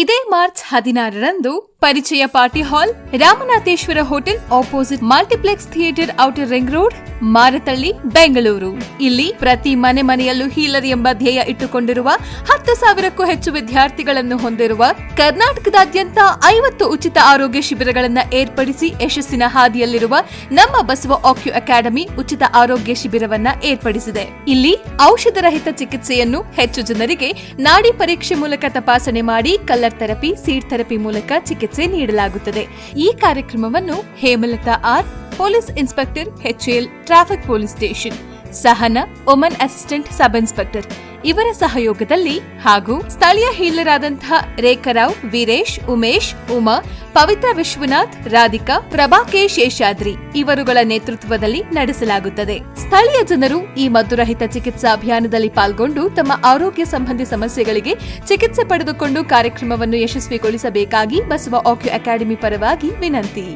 ಇದೇ ಮಾರ್ಚ್ ಹದಿನಾರರಂದು ಪರಿಚಯ party hall Ramanatheshwara hotel opposite multiplex theatre outer ring road, Marathahalli, Bengaluru. ಇಲ್ಲಿ ಪ್ರತಿ ಮನೆ ಮನೆಯಲ್ಲೂ ಹೀಲರ್ ಎಂಬ ಧ್ಯೇಯ ಇಟ್ಟುಕೊಂಡಿರುವ ಹತ್ತು ಸಾವಿರಕ್ಕೂ ಹೆಚ್ಚು ವಿದ್ಯಾರ್ಥಿಗಳನ್ನು ಹೊಂದಿರುವ ಕರ್ನಾಟಕದಾದ್ಯಂತ ಐವತ್ತು ಉಚಿತ ಆರೋಗ್ಯ ಶಿಬಿರಗಳನ್ನು ಏರ್ಪಡಿಸಿ ಯಶಸ್ಸಿನ ಹಾದಿಯಲ್ಲಿರುವ ನಮ್ಮ ಬಸವ ಆಕ್ಯು ಅಕಾಡೆಮಿ ಉಚಿತ ಆರೋಗ್ಯ ಶಿಬಿರವನ್ನ ಏರ್ಪಡಿಸಿದೆ. ಇಲ್ಲಿ ಔಷಧ ರಹಿತ ಚಿಕಿತ್ಸೆಯನ್ನು ಹೆಚ್ಚು ಜನರಿಗೆ ನಾಡಿ ಪರೀಕ್ಷೆ ಮೂಲಕ ತಪಾಸಣೆ ಮಾಡಿ ಕಲ್ಲರ್ ಥೆರಪಿ ಸೀಡ್ ಥೆರಪಿ ಮೂಲಕ ಚಿಕಿತ್ಸೆ ನೀಡಲಾಗುತ್ತದೆ. ಈ ಕಾರ್ಯಕ್ರಮವನ್ನು Hemalatha R, police inspector HL traffic police station. Sahana, Oman assistant sub inspector ಇವರ ಸಹಯೋಗದಲ್ಲಿ ಹಾಗೂ ಸ್ಥಳೀಯ ಹೀಲರಾದಂತಹ ರೇಖರಾವ್, ವೀರೇಶ್, ಉಮೇಶ್, ಉಮಾ, ಪವಿತ್ರ ವಿಶ್ವನಾಥ್, ರಾಧಿಕಾ ಪ್ರಭಾಕೇಶ್ ಶೇಷಾದ್ರಿ ಇವರುಗಳ ನೇತೃತ್ವದಲ್ಲಿ ನಡೆಸಲಾಗುತ್ತದೆ. ಸ್ಥಳೀಯ ಜನರು ಈ ಮದ್ದುರಹಿತ ಚಿಕಿತ್ಸಾ ಅಭಿಯಾನದಲ್ಲಿ ಪಾಲ್ಗೊಂಡು ತಮ್ಮ ಆರೋಗ್ಯ ಸಂಬಂಧಿ ಸಮಸ್ಯೆಗಳಿಗೆ ಚಿಕಿತ್ಸೆ ಪಡೆದುಕೊಂಡು ಕಾರ್ಯಕ್ರಮವನ್ನು ಯಶಸ್ವಿಗೊಳಿಸಬೇಕಾಗಿ ಬಸವ ಆಕ್ಯು ಅಕಾಡೆಮಿ ಪರವಾಗಿ ವಿನಂತಿ.